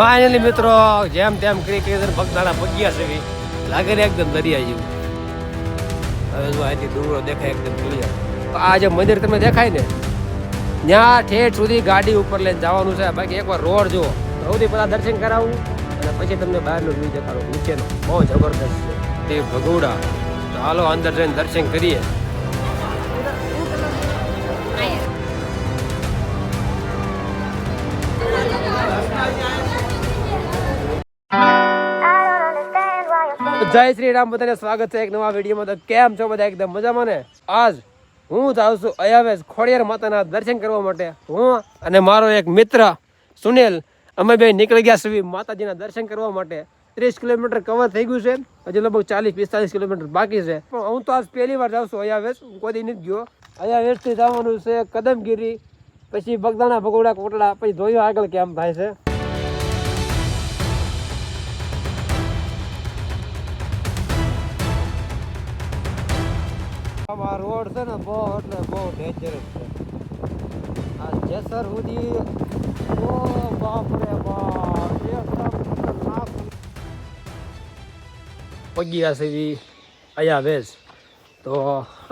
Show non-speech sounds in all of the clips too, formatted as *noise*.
Finally મિત્રો, જેમ તેમ કરી કરી બગદાણા પગ્યા છે. લાગે ને એકદમ દરિયા જેવું. હવે જો અહીંથી ડુંગરો દેખાય, એકદમ ક્લિયર આ જે મંદિર તમને દેખાય ને, ત્યાં ઠેઠ સુધી ગાડી ઉપર લઈને જવાનું છે. બાકી એકવાર રોડ જુઓ. સૌથી પહેલાં દર્શન કરાવું અને પછી તમને બહારનો વ્યૂ દેખાડું. નીચેનો. બહુ જબરદસ્ત છે. તે ભગોડા. ચાલો અંદર જઈને દર્શન કરીએ. જય શ્રી રામ, બધાને સ્વાગત છે એક નવા વિડીયોમાં. તો કેમ છો બધા? એકદમ મજામાં ને? આજ હું જાઉં છું અયાવેશ ખોડિયાર માતાના દર્શન કરવા માટે. હું અને મારો એક મિત્ર સુનિલ, અમે બે નીકળી ગયા છીએ માતાજીના દર્શન કરવા માટે. ત્રીસ કિલોમીટર કવર થઈ ગયું છે. હજી લગભગ ચાલીસ, પિસ્તાલીસ કિલોમીટર બાકી છે. પણ હું તો આજ પહેલી વાર જાઉં છું અયાવેશ. હું કોઈ નથી ગયો. અયાવેશથી જવાનું છે કદમગીરી, પછી બગદાણા ભગોડા કોટડા, પછી જોયું આગળ કેમ થાય છે? આ રોડ છે ને બહુ એટલે બહુ ડેન્જરસ છે. આ જેસર સુધી ઓ બાપ બાપ, એકદમ પગ્યા સુધી અહીંયા વેસ તો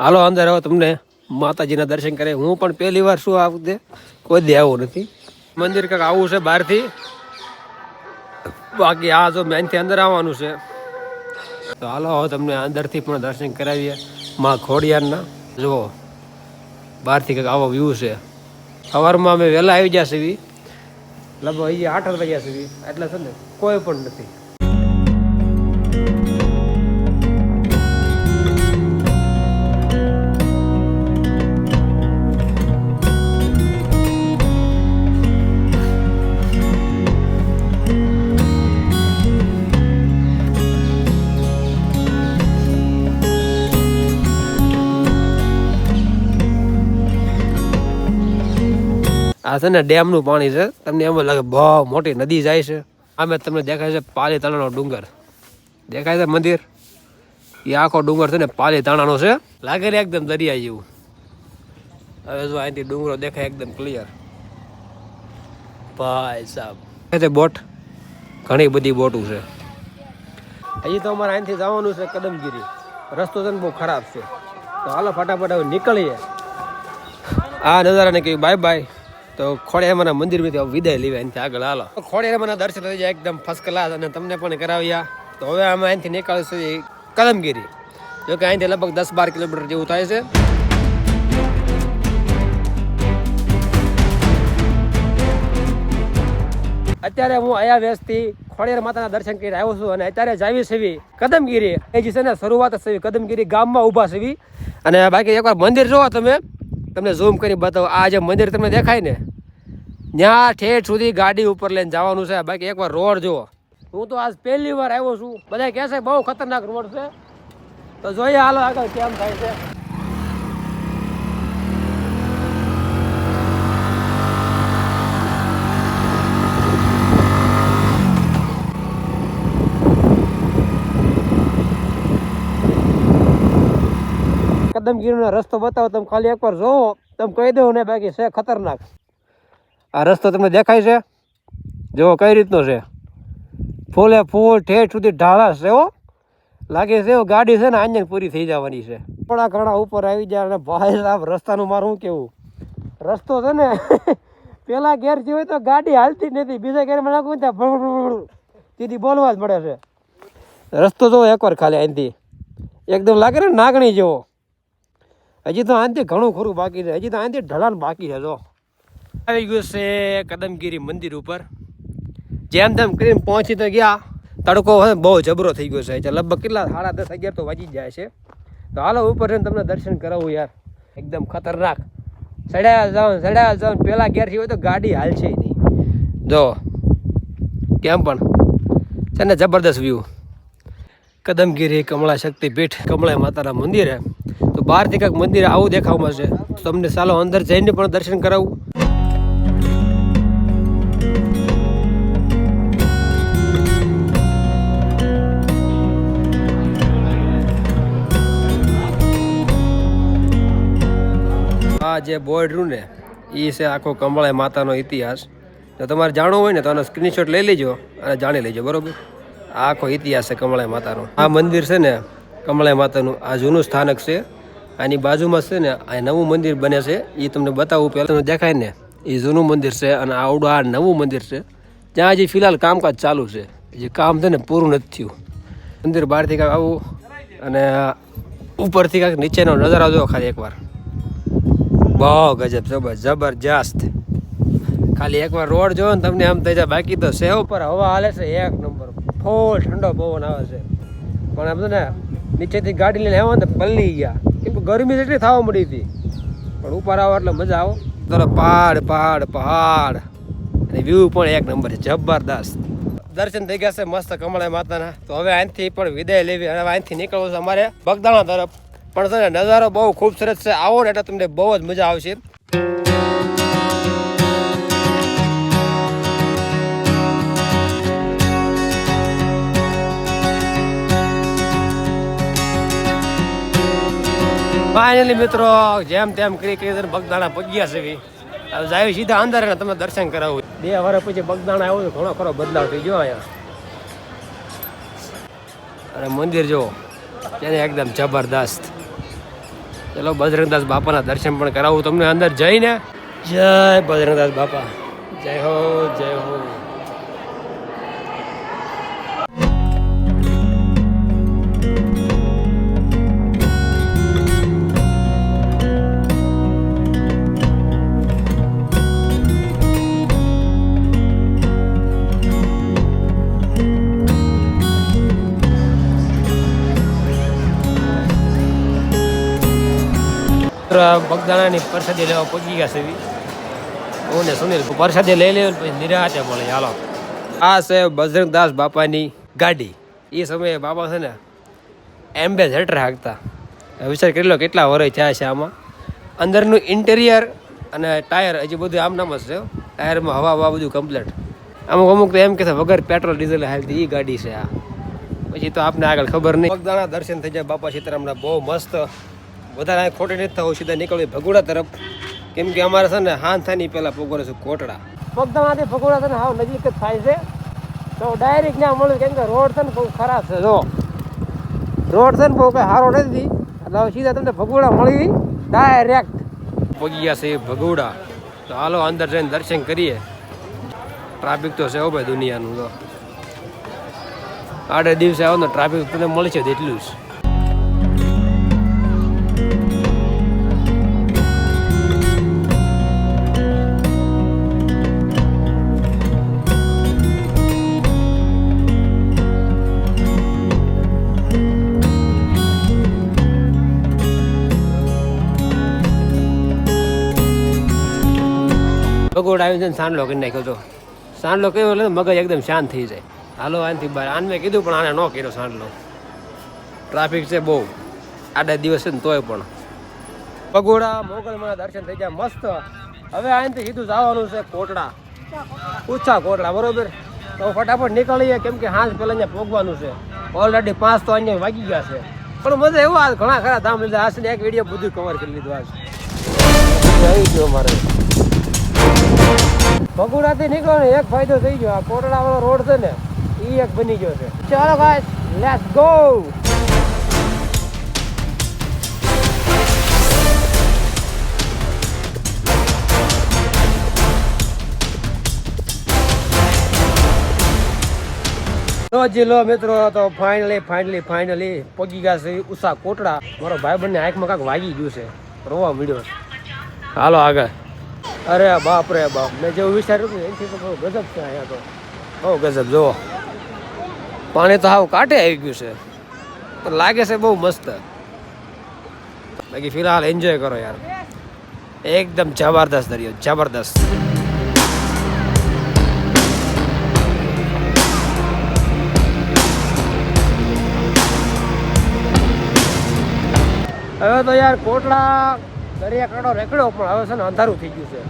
હાલો અંદર આવો તમને માતાજીના દર્શન કરે. હું પણ પહેલી વાર શું આ વખતે. કોઈ દે આવું નથી. મંદિર કંઈક આવું છે બહારથી. બાકી આ જો મેનથી અંદર આવવાનું છે. તો હાલો આવો તમને અંદરથી પણ દર્શન કરાવીએ. માં ખોડિયારના. જુઓ, બહારથી કંઈક આવો વ્યૂ છે. સવારમાં અમે વહેલા આવી ગયા છીએ. લગભગ અહીંયા આઠ વાગ્યા સુધી. એટલે છે ને, કોઈ પણ નથી. આ છે ને ડેમનું પાણી છે. તમને એમ લાગે, બહુ મોટી નદી જાય છે. આમે તમને દેખાય છે પાલી તાણાનો ડુંગર. દેખાય છે મંદિર? એ આખો ડુંગર છે ને પાલી તાણાનો છે. લાગે ને એકદમ દરિયા જેવું. હવે જો અહીંથી ડુંગરો દેખાય એકદમ ક્લિયર ભાઈ સાહેબ છે બોટ? ઘણી બધી બોટું છે. હજી તો અમારે અહીંથી જવાનું છે કદમગીરી. રસ્તો છે ને બહુ ખરાબ છે. તો હાલો ફટાફટ હવે નીકળીએ. આ નજારાને કહ્યું, બાય બાય. તો ખોડિયામાના મંદિરમાંથી વિદાય લેવા, એનાથી આગળ હાલો. ખોડિયામાના દર્શન થઈ જાય એકદમ ફર્સ્ટ ક્લાસ અને તમને પણ કરાવ્યા. તો હવે અમે અહીંથી નીકળીશું કદમગીરી જો કે અહીંથી લગભગ દસ બાર કિલોમીટર જેવું થાય છે. અત્યારે હું અયા વેસથી ખોડિયાર માતાના દર્શન કરી આવ્યો છું અને અત્યારે જાવી સેવી કદમગીરી. એ જે છે ને, શરૂઆત સેવી કદમગીરી ગામમાં ઊભા સેવી. અને બાકી એકવાર મંદિર જોવો તમે. તમને ઝૂમ કરી બતાવો, આ જે મંદિર તમને દેખાય ને ત્યાં ઠેઠ સુધી ગાડી ઉપર લઈને જવાનું છે. બાકી એકવાર રોડ જુઓ. હું તો આજ પહેલી વાર આવ્યો છું. બધા કહે બહુ ખતરનાક રોડ છે. તો જોઈએ હાલો આગળ કેમ થાય છે. કદમગીરીનો રસ્તો બતાવો, તમે ખાલી એકવાર જોવો. તમે કહી દો ને બાકી છે ખતરનાક. આ રસ્તો તમને દેખાય છે? જુઓ કઈ રીતનો છે? ફૂલે ફૂલ, ઠેઠ સુધી ઢાળા છે હો. લાગે છે એવો ગાડી છે ને આંજન પૂરી થઈ જવાની છે. થોડા ઘણા ઉપર આવી જાય અને ભાઈ સાહેબ, રસ્તાનું મારું કેવું? રસ્તો છે ને, *laughs* પેલા ગેર જે હોય તો ગાડી હાલતી જ નથી. બીજા ત્યાં ભળ ભળ ભળ ભળ. તેથી બોલવા જ મળે છે. રસ્તો જો એકવાર ખાલી અહીંથી. એકદમ લાગે ને નાગણી જેવો. હજી તો આનાથી ઘણું ખરું બાકી છે. હજી તો આનાથી ઢળાણ બાકી છે, જો. આવી ગયું છે કદમગીરી મંદિર ઉપર. જેમ તેમ કરીને પહોંચી તો ગયા. તડકો બહુ જબરો થઈ ગયો છે. લગભગ કેટલા? સાડા દસ અગિયાર તો વાગી જાય છે. તો હાલો, ઉપર જઈને તમને દર્શન કરાવું યાર. એકદમ ખતરનાક. ચડ્યા જાવ ચડ્યા જાવ પહેલાં ઘેરથી હોય તો ગાડી હાલશે નહીં. જો, કેમ પણ? છે ને જબરદસ્ત વ્યૂ કદમગીરી, કમળા શક્તિપીઠ કમળા માતાના મંદિર તો બહારથી કંઈક મંદિર આવું દેખાવમાં છે. તમને ચાલો અંદર જઈને પણ દર્શન કરાવું. આ જે બોર્ડ રહ્યું ને એ છે આખો કમળાય માતાનો ઇતિહાસ. જો તમારે જાણવું હોય ને, તો આનો સ્ક્રીનશોટ લઈ લેજો અને જાણી લેજો, બરોબર? આ આખો ઇતિહાસ છે કમળાઈ માતાનો. આ મંદિર છે ને કમળાઈ માતાનું, આ જૂનું સ્થાનક છે. આની બાજુમાં છે ને, આ નવું મંદિર બને છે. એ તમને બતાવું પહેલાં. દેખાય ને એ જૂનું મંદિર છે અને આવડું આ નવું મંદિર છે. ત્યાં હજી ફિલહાલ કામકાજ ચાલુ છે. જે કામ છે ને, પૂરું નથી થયું. મંદિર બહારથી કાંઈક આવું અને ઉપરથી કાંઈક નીચેનો નજારો જોવો ખાલી એકવાર. બહુ ગજબ, જબર, જબરજસ્ત. ખાલી એકવાર રોડ જોવો ને તમને આમ થઈ જાય. બાકી તો સેવ પર હવા હાલે છે એક નંબર. ફૂલ ઠંડો પવન આવે છે. પણ આમ તો ને, નીચેથી ગાડી લઈને આવ્યા ને પલ્લી ગયા. કેમ કે ગરમી જેટલી થવા મળી હતી. પણ ઉપર આવો એટલે મજા આવો. તો પહાડ પહાડ પહાડ. અને વ્યૂ પણ એક નંબર છે. જબરદસ્ત. દર્શન થઈ ગયા છે મસ્ત કમળા માતાના. તો હવે અહીંથી પણ વિદાય લેવી. હવે અહીંથી નીકળવું છે અમારે બગદાણા તરફ. પણ છે ને, નજારો બહુ ખૂબસૂરત છે. આવો ને એટલે તમને બહુ જ મજા આવશે. ફાઇનલી મિત્રો, જેમ તેમ કરી કરી બગદાણા પગ્યા છે જાય સીધા અંદર અને તમે દર્શન કરાવું. બે વર્ષ પછી બગદાણા આવ્યો ઘણો ખરો બદલાવ થઈ ગયો અહીંયા. અને મંદિર જુઓ તેને એકદમ જબરદસ્ત. ચલો, બજરંગદાસ બાપાના દર્શન પણ કરાવું તમને અંદર જઈને. જય બજરંગદાસ બાપા. જય હો, જય બગદાણાની પ્રસાદી લેવા પહોંચી ગયા છે. હું ને સુનિલ પ્રસાદી લઈ લેવું પછી નિરાતે મળે. હાલો. આ છે બજરંગદાસ બાપાની ગાડી. એ સમયે બાપા છે ને એમ્બેસેડર હાંકતા. વિચાર કરી લો કેટલા વર્ષ થયા છે આમાં. અંદરનું ઇન્ટેરિયર અને ટાયર હજી બધું આમ નામ જ છે. ટાયરમાં હવા હવા બધું કમ્પ્લીટ અમુક અમુક તો એમ કે વગર પેટ્રોલ ડીઝલ હાલતી એ ગાડી છે આ. પછી તો આપને આગળ ખબર નહીં. બગદાણા દર્શન થઈ જાય બાપા સીતારામના. બહુ મસ્ત વધારે ખોટી નથી થવું સીધા નીકળવી ભગોડા તરફ. કેમ કે અમારે છે ને હાન થાય નહીં પહેલાં પોગોરે છે કોટડા. બગદાણાથી ભગોડા છે ને હાવ નજીક જ થાય છે. તો ડાયરેક્ટ ના મળે કેમ કે રોડ છે ને બહુ ખરાબ છે જો. રોડ છે ને બહુ કંઈ સારો નથી. એટલે હવે સીધા તમને ભગોડા મળી ડાયરેક્ટ પગી ગયા છે ભગોડા. તો હાલો અંદર જઈને દર્શન કરીએ. ટ્રાફિક તો છે ભાઈ દુનિયાનું તો આડે દિવસે આવો ને ટ્રાફિક તમને મળશે જ એટલું જ. ભગોડ આવી છે સાંડલો કરી નાખ્યો તો. સાંડલો કર્યો એટલે મગજ એકદમ શાંત થઈ જાય. હાલો, આનથી બહાર. આને કીધું, પણ આને ન કર્યો સાંડલો. ટ્રાફિક છે બહુ. આડા દિવસ છે ને તોય પણ. પગોડા મોગલમાં દર્શન થઈ ગયા મસ્ત. હવે આનાથી સીધું જવાનું છે કોટડા. ઓછા કોટડા, બરોબર? તો ફટાફટ નીકળીએ, કેમ કે હાંસ પેલા અહીંયા પોગવાનું છે. ઓલરેડી પાંચ તો અહીંયા વાગી ગયા છે. પણ મજા એવું આ ઘણા ખરા ધામ લીધા. હશે ને એક વીડિયો બધું કવર કરી લીધું આજ. આવી ગયો મારે ભગુડાથી નીકળો ને એક ફાયદો થઈ ગયો. આ કોટડા વાળો રોડ છે ને એ એક બની ગયો છે. ચાલો ભાઈ લેટ્સ ગો તો લો મિત્રો, તો ફાઇનલી ફાઇનલી ફાઇનલી પગી ગયા છે ઉષા કોટડા. મારો ભાઈ બંને આંખમાં કાંક વાગી ગયું છે. રોવા મળ્યો હાલો આગળ. અરે બાપ રે બાપ. મેં જેવું વિચાર્યું હતું, એનાથી તો બહુ ગજબ છે અહીંયા તો. બહુ ગજબ, જુઓ. પાણી તો હાવ કાંઠે આવી ગયું છે. પણ લાગે છે બહુ મસ્ત. બાકી ફિલહાલ એન્જોય કરો યાર. એકદમ જબરદસ્ત દરિયો, જબરદસ્ત. હવે તો યાર કોટડા દરિયાકાંઠો રેકડો પણ હવે છે ને અંધારું થઈ ગયું છે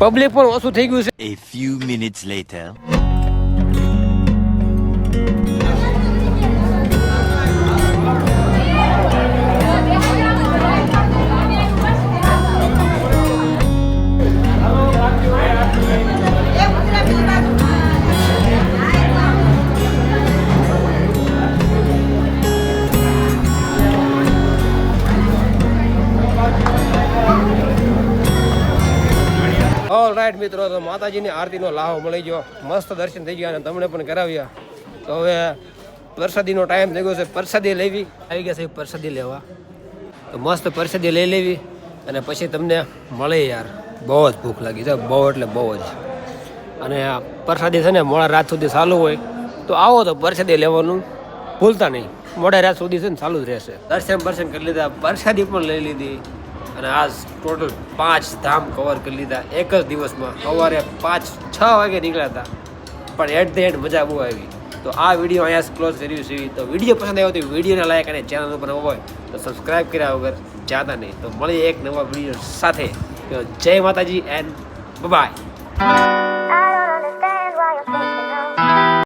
પબ્લિક પણ ઓછું થઈ ગયું છે A few minutes later. મિત્રો, તો માતાજીની આરતીનો લાહો મળી ગયો. મસ્ત દર્શન થઈ ગયા અને તમને પણ કરાવ્યા. તો હવે પ્રસાદીનો ટાઈમ થઈ ગયો છે. પ્રસાદી લેવી. આવી ગયા છે પ્રસાદી લેવા. તો મસ્ત પ્રસાદી લઈ લેવી અને પછી તમને મળે યાર. બહુ જ ભૂખ લાગી છે. બહુ એટલે બહુ જ. અને પ્રસાદી છે ને મોડા રાત સુધી ચાલુ હોય. તો આવો તો પ્રસાદી લેવાનું. ભૂલતા નહીં. મોડા રાત સુધી છે ને ચાલુ જ રહેશે. દર્શન દર્શન કરી લીધા. પ્રસાદી પણ લઈ લીધી. અને આજ ટોટલ પાંચ ધામ કવર કરી લીધા. એક જ દિવસમાં સવારે પાંચ છ વાગે નીકળ્યા હતા. પણ એટ ધ એન્ડ મજા બહુ આવી. તો આ વીડિયો અહીંયા ક્લોઝ કર્યું છે. તો વીડિયો પસંદ આવ્યો તો વિડીયોને લાયક અને ચેનલ ઉપર હોય તો સબસ્ક્રાઈબ કર્યા વગર જાતા નહીં. તો મળીએ એક નવા વીડિયો સાથે. જય માતાજી એન્ડ બાય